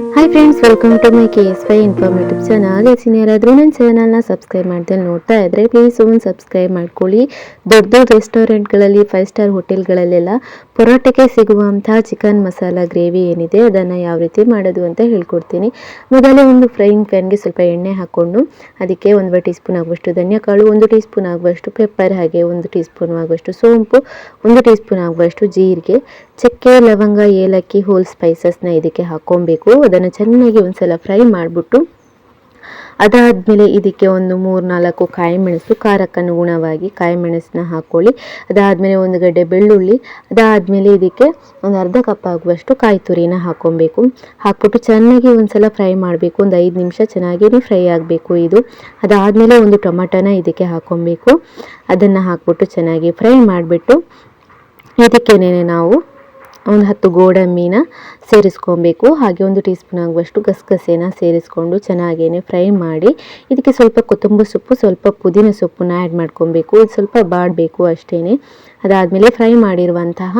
mm-hmm. Hi friends welcome to my K S Y informative channel ಎಸಿನ ಯಾರಾದರೂ ನನ್ನ ಚಾನಲ್ನ subscribe ಮಾಡ್ದೆ ನೋಡ್ತಾ ಇದ್ರೆ ಪ್ಲೀಸ್ ಒಂದು ಸಬ್ಸ್ಕ್ರೈಬ್ ಮಾಡ್ಕೊಳ್ಳಿ ದೊಡ್ಡ ದೊಡ್ಡ ರೆಸ್ಟೋರೆಂಟ್ಗಳಲ್ಲಿ ಫೈವ್ ಸ್ಟಾರ್ ಹೋಟೆಲ್ಗಳಲ್ಲೆಲ್ಲ ಪರೋಟಕ್ಕೆ ಸಿಗುವಂತಹ ಚಿಕನ್ ಮಸಾಲ ಗ್ರೇವಿ ಏನಿದೆ ಅದನ್ನು ಯಾವ ರೀತಿ ಮಾಡೋದು ಅಂತ ಹೇಳ್ಕೊಡ್ತೀನಿ ಮೊದಲೇ ಒಂದು ಫ್ರೈಯಿಂಗ್ ಪ್ಯಾನ್ಗೆ ಸ್ವಲ್ಪ ಎಣ್ಣೆ ಹಾಕ್ಕೊಂಡು ಅದಕ್ಕೆ ಒಂದು ಟೀ ಸ್ಪೂನ್ ಆಗುವಷ್ಟು ಧನ್ಯಕಾಳು ಒಂದು ಟೀ ಸ್ಪೂನ್ ಆಗುವಷ್ಟು ಪೆಪ್ಪರ್ ಹಾಗೆ ಒಂದು ಟೀ ಸ್ಪೂನ್ ಆಗುವಷ್ಟು ಸೋಂಪು ಒಂದು ಟೀ ಸ್ಪೂನ್ ಆಗುವಷ್ಟು ಜೀರಿಗೆ ಚಕ್ಕೆ ಲವಂಗ ಏಲಕ್ಕಿ ಹೋಲ್ ಸ್ಪೈಸಸ್ನ ಇದಕ್ಕೆ ಹಾಕ್ಕೊಬೇಕು ಅದನ್ನು ಚೆನ್ನಾಗಿ ಒಂದ್ಸಲ ಫ್ರೈ ಮಾಡಿಬಿಟ್ಟು ಅದಾದಮೇಲೆ ಇದಕ್ಕೆ ಒಂದು ಮೂರು ನಾಲ್ಕು ಕಾಯಿ ಮೆಣಸು ಖಾರಕ್ಕನುಗುಣವಾಗಿ ಕಾಯಿ ಮೆಣಸನ್ನ ಹಾಕ್ಕೊಳ್ಳಿ ಅದಾದಮೇಲೆ ಒಂದು ಗಡ್ಡೆ ಬೆಳ್ಳುಳ್ಳಿ, ಅದಾದಮೇಲೆ ಇದಕ್ಕೆ ಒಂದು ಅರ್ಧ ಕಪ್ ಆಗುವಷ್ಟು ಕಾಯಿ ತುರಿನ ಹಾಕ್ಕೊಬೇಕು ಹಾಕ್ಬಿಟ್ಟು ಚೆನ್ನಾಗಿ ಒಂದ್ಸಲ ಫ್ರೈ ಮಾಡಬೇಕು. ಒಂದು ಐದು ನಿಮಿಷ ಚೆನ್ನಾಗಿ ಫ್ರೈ ಆಗಬೇಕು ಇದು. ಅದಾದಮೇಲೆ ಒಂದು ಟೊಮೆಟೊನ ಇದಕ್ಕೆ ಹಾಕ್ಕೊಬೇಕು ಅದನ್ನು ಹಾಕ್ಬಿಟ್ಟು ಚೆನ್ನಾಗಿ ಫ್ರೈ ಮಾಡಿಬಿಟ್ಟು ಇದಕ್ಕೇನೆ ನಾವು ಒಂದು ಹತ್ತು ಗೋಡಂಬಿನ ಸೇರಿಸ್ಕೊಬೇಕು. ಹಾಗೆ ಒಂದು ಟೀ ಸ್ಪೂನ್ ಆಗುವಷ್ಟು ಗಸಗಸೆನ ಸೇರಿಸ್ಕೊಂಡು ಚೆನ್ನಾಗೇನೆ ಫ್ರೈ ಮಾಡಿ, ಇದಕ್ಕೆ ಸ್ವಲ್ಪ ಕೊತ್ತಂಬರಿ ಸೊಪ್ಪು, ಸ್ವಲ್ಪ ಪುದೀನ ಸೊಪ್ಪನ್ನ ಆ್ಯಡ್ ಮಾಡ್ಕೊಬೇಕು. ಇದು ಸ್ವಲ್ಪ ಬಾಡಬೇಕು ಅಷ್ಟೇ ಅದಾದಮೇಲೆ ಫ್ರೈ ಮಾಡಿರುವಂತಹ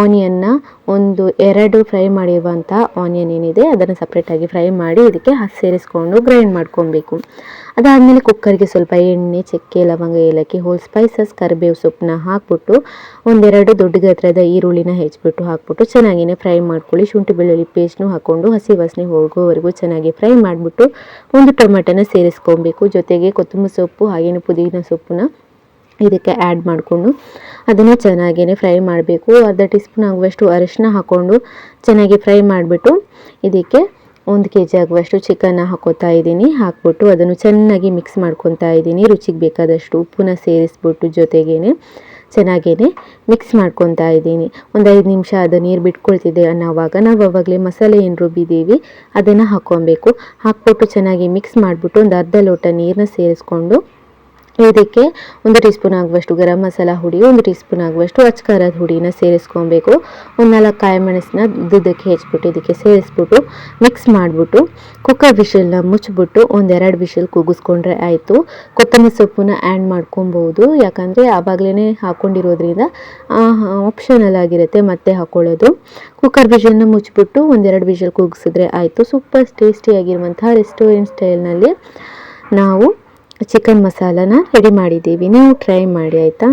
ಆನಿಯನ್ನ ಒಂದು ಎರಡು ಫ್ರೈ ಮಾಡಿರುವಂತಹ ಆನಿಯನ್ ಏನಿದೆ ಅದನ್ನು ಸಪ್ರೇಟಾಗಿ ಫ್ರೈ ಮಾಡಿ, ಇದಕ್ಕೆ ಸೇರಿಸ್ಕೊಂಡು ಗ್ರೈಂಡ್ ಮಾಡ್ಕೊಬೇಕು. ಅದಾದಮೇಲೆ ಕುಕ್ಕರ್ಗೆ ಸ್ವಲ್ಪ ಎಣ್ಣೆ, ಚಕ್ಕೆ, ಲವಂಗ, ಏಲಕ್ಕಿ ಹೋಲ್ ಸ್ಪೈಸಸ್ ಕರಿಬೇವು ಸೊಪ್ಪನ್ನ ಹಾಕ್ಬಿಟ್ಟು ಒಂದೆರಡು ದೊಡ್ಡ ಗಾತ್ರದ ಈರುಳ್ಳಿನ ಹೆಚ್ಚಿಬಿಟ್ಟು ಹಾಕ್ಬಿಟ್ಟು ಚೆನ್ನಾಗಿನೇ ಫ್ರೈ ಮಾಡ್ಕೊಳ್ಳಿ. ಶುಂಠಿ, ಬೆಳ್ಳುಳ್ಳಿ ಪೇಸ್ಟ್ನು ಹಾಕ್ಕೊಂಡು ಹಸಿ ವಾಸನೆ ಹೋಗೋವರೆಗೂ ಚೆನ್ನಾಗಿ ಫ್ರೈ ಮಾಡಿಬಿಟ್ಟು ಒಂದು ಟೊಮೆಟೊನ ಸೇರಿಸ್ಕೊಬೇಕು. ಜೊತೆಗೆ ಕೊತ್ತಂಬರಿ ಸೊಪ್ಪು, ಹಾಗೇನು ಪುದೀನ ಸೊಪ್ಪನ್ನ ಇದಕ್ಕೆ ಆ್ಯಡ್ ಮಾಡಿಕೊಂಡು ಅದನ್ನು ಚೆನ್ನಾಗೇ ಫ್ರೈ ಮಾಡಬೇಕು. ಅರ್ಧ ಟೀ ಸ್ಪೂನ್ ಆಗುವಷ್ಟು ಅರಿಶಿನ ಹಾಕ್ಕೊಂಡು ಚೆನ್ನಾಗಿ ಫ್ರೈ ಮಾಡಿಬಿಟ್ಟು ಇದಕ್ಕೆ ಒಂದು ಕೆ ಜಿ ಆಗುವಷ್ಟು ಚಿಕನ್ನ ಹಾಕೋತಾ ಇದ್ದೀನಿ. ಹಾಕ್ಬಿಟ್ಟು ಅದನ್ನು ಚೆನ್ನಾಗಿ ಮಿಕ್ಸ್ ಮಾಡ್ಕೊತಾ ಇದ್ದೀನಿ. ರುಚಿಗೆ ಬೇಕಾದಷ್ಟು ಉಪ್ಪನ್ನ ಸೇರಿಸ್ಬಿಟ್ಟು ಜೊತೆಗೇನೆ ಚೆನ್ನಾಗೇ ಮಿಕ್ಸ್ ಮಾಡ್ಕೊತಾ ಇದ್ದೀನಿ. ಒಂದು ಐದು ನಿಮಿಷ ಅದು ನೀರು ಬಿಟ್ಕೊಳ್ತಿದ್ದೆ ಅನ್ನೋವಾಗ ನಾವು ಅವಾಗಲೇ ಮಸಾಲೆ ಏನು ರುಬ್ಬಿದ್ದೀವಿ ಅದನ್ನು ಹಾಕ್ಕೊಬೇಕು ಹಾಕ್ಬಿಟ್ಟು ಚೆನ್ನಾಗಿ ಮಿಕ್ಸ್ ಮಾಡಿಬಿಟ್ಟು ಒಂದು ಅರ್ಧ ಲೋಟ ನೀರನ್ನ ಸೇರಿಸ್ಕೊಂಡು ಇದಕ್ಕೆ ಒಂದು ಟೀ ಸ್ಪೂನ್ ಆಗುವಷ್ಟು ಗರಂ ಮಸಾಲ ಹುಡಿ, ಒಂದು ಟೀ ಸ್ಪೂನ್ ಆಗುವಷ್ಟು ಅಚ್ಕಾರದ ಹುಡಿನ ಸೇರಿಸ್ಕೊಬೇಕು. ಒಂದು ನಾಲ್ಕು ಕಾಯಿ ಮೆಣಸನ್ನ ದುದ್ದಕ್ಕೆ ಹೆಚ್ಚಿಬಿಟ್ಟು ಇದಕ್ಕೆ ಸೇರಿಸ್ಬಿಟ್ಟು ಮಿಕ್ಸ್ ಮಾಡಿಬಿಟ್ಟು, ಕುಕ್ಕರ್ ಬಿಸಿಲನ್ನ ಮುಚ್ಚಿಬಿಟ್ಟು ಒಂದೆರಡು ವಿಷಲ್ ಕೂಗಿಸ್ಕೊಂಡ್ರೆ ಆಯಿತು. ಕೊತ್ತಂಬರಿ ಸೊಪ್ಪನ್ನ ಆ್ಯಡ್ ಮಾಡ್ಕೊಬೋದು. ಯಾಕಂದರೆ ಆವಾಗಲೇ ಹಾಕ್ಕೊಂಡಿರೋದ್ರಿಂದ ಆಪ್ಷನಲ್ ಆಗಿರುತ್ತೆ ಮತ್ತೆ ಹಾಕ್ಕೊಳ್ಳೋದು ಕುಕ್ಕರ್ ಬಿಸಿಲನ್ನ ಮುಚ್ಚಿಬಿಟ್ಟು ಒಂದೆರಡು ವಿಷಲ್ ಕೂಗಿಸಿದ್ರೆ ಆಯಿತು. ಸೂಪರ್ ಟೇಸ್ಟಿಯಾಗಿರುವಂತಹ ರೆಸ್ಟೋರೆಂಟ್ ಸ್ಟೈಲ್ನಲ್ಲಿ ನಾವು ಚಿಕನ್ ಮಸಾಲನ ರೆಡಿ ಮಾಡಿದ್ದೀವಿ. ನೀವು ಟ್ರೈ ಮಾಡಿ ಆಯಿತಾ?